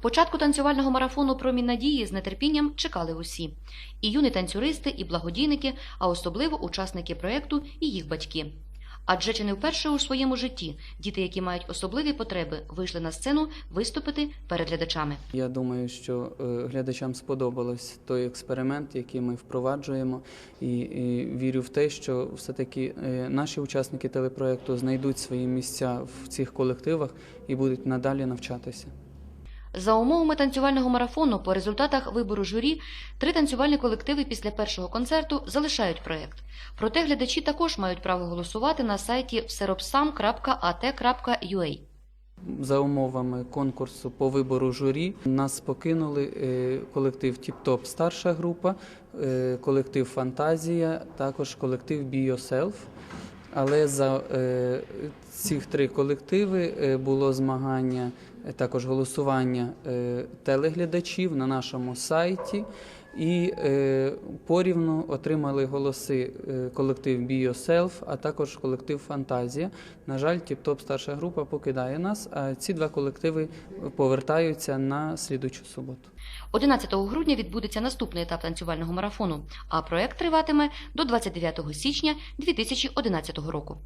Початку танцювального марафону Промінь надії з нетерпінням чекали усі: і юні танцюристи, і благодійники, а особливо учасники проєкту і їх батьки. Адже чи не вперше у своєму житті діти, які мають особливі потреби, вийшли на сцену виступити перед глядачами. Я думаю, що е, глядачам сподобалось той експеримент, який ми впроваджуємо, і, і вірю в те, що все-таки е, наші учасники телепроекту знайдуть свої місця в цих колективах і будуть надалі навчатися. За умовами танцювального марафону, по результатах вибору журі, три танцювальні колективи після першого концерту залишають проєкт. Проте глядачі також мають право голосувати на сайті всеробсам.at.ua. За умовами конкурсу по вибору журі нас покинули е, колектив Тіп-Топ старша група, е, колектив Фантазія, також колектив Yourself. Але за е, цих три колективи е, було змагання, е, також голосування е, телеглядачів на нашому сайті. І е, порівну отримали голоси е, колектив Be а також колектив Фантазія. На жаль, Тіп-Топ старша група покидає нас, а ці два колективи повертаються на слідучу суботу. 11 грудня відбудеться наступний етап танцювального марафону, а проєкт триватиме до 29 січня 2011 року.